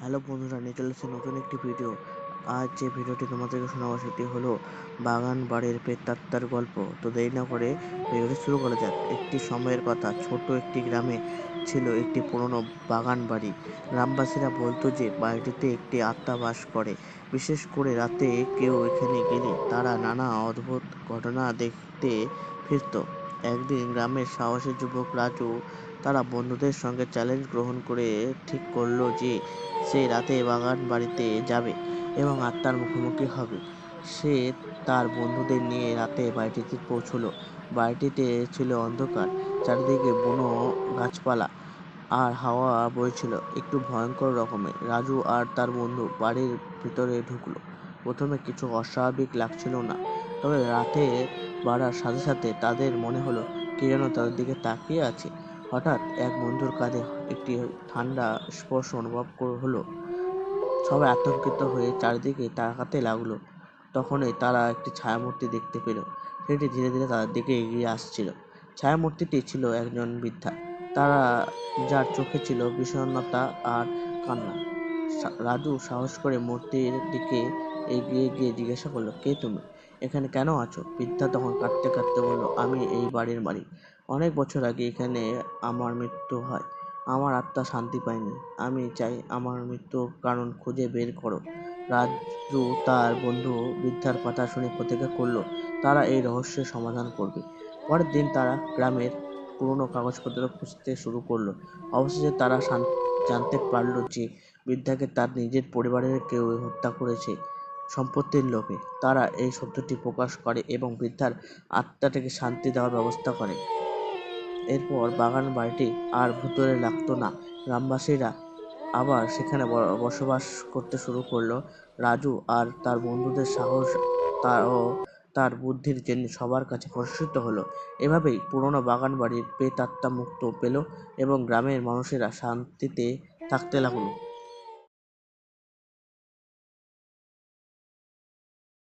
Hello বন্ধুরা নিয়ে নতুন একটি ভিডিও। আজ যে ভিডিওটি তোমাদেরকে শোনাবো সেটি হলো বাগান বাড়ির প্রেতাত্মার গল্প। তো দেরি না করে ভিডিওটি শুরু করা যাক। একটি সময়ের কথা, ছোট একটি গ্রামে ছিল একটি পুরনো বাগান বাড়ি। গ্রামবাসীরা বলতো যে, বাড়িটিতে একটি আত্মা বাস করে। বিশেষ করে রাতে কেউ এখানে গেলে তারা নানা অদ্ভুত ঘটনা দেখতে ফিরত। একদিন গ্রামের সাহসী যুবক রাজু তারা বন্ধুদের সঙ্গে চ্যালেঞ্জ গ্রহণ করে ঠিক করল যে সে রাতে বাগান বাড়িতে যাবে এবং আত্মার মুখোমুখি হবে। সে তার বন্ধুদের নিয়ে রাতে বাড়িটিতে পৌঁছলো। বাড়িটিতে ছিল অন্ধকার, চারিদিকে বুনো গাছপালা আর হাওয়া বইছিল, একটু ভয়ঙ্কর রকমের। রাজু আর তার বন্ধু বাড়ির ভিতরে ঢুকলো। প্রথমে কিছু অস্বাভাবিক লাগছিল না, তবে রাতে বাড়ার সাথে সাথে তাদের মনে হলো কে যেন তাদের দিকে তাকিয়ে আছে। হঠাৎ এক বন্ধুর কাঁধে একটি ঠান্ডা স্পর্শ অনুভব হলো। সবাই আতঙ্কিত হয়ে চারিদিকে তাকাতে লাগল। তখনই তারা একটি ছায়ামূর্তি দেখতে পেল। সেটি ধীরে ধীরে তাদের দিকে এগিয়ে আসছিল। ছায়ামূর্তিটি ছিল একজন বৃদ্ধা। তারা যার চোখে ছিল বিষণ্ণতা আর কান্না। রাজু সাহস করে মূর্তির দিকে এগিয়ে গিয়ে জিজ্ঞাসা করল, কে তুমি? এখানে কেন আছো? বৃদ্ধা তখন কাঁদতে কাঁদতে বলল, আমি এই বাড়ির মালিক। অনেক বছর আগে এখানে আমার মৃত্যু হয়। আমার আত্মা শান্তি পায়নি। আমি চাই আমার মৃত্যুর কারণ খুঁজে বের করো। রাজু তার বন্ধু বৃদ্ধার কথা শুনে প্রতিজ্ঞা করল, তারা এই রহস্যের সমাধান করবে। পরের দিন তারা গ্রামের পুরনো কাগজপত্র খুঁজতে শুরু করল। অবশেষে তারা জানতে পারল যে বৃদ্ধাকে তার নিজের পরিবারের কেউ হত্যা করেছে। সম্পত্তির লোভে। তারা এই শব্দটি প্রকাশ করে এবং বৃদ্ধার আত্মাটাকে শান্তি দেওয়ার ব্যবস্থা করে। এরপর বাগান বাড়িটি আর ভুতুড়ে লাগতো না। গ্রামবাসীরা আবার সেখানে বসবাস করতে শুরু করল। রাজু আর তার বন্ধুদের সাহস তার ও তার বুদ্ধির জন্য সবার কাছে প্রশংসিত হলো। এভাবেই পুরনো বাগান বাড়ির প্রেতাত্মা মুক্ত পেল এবং গ্রামের মানুষেরা শান্তিতে থাকতে লাগল।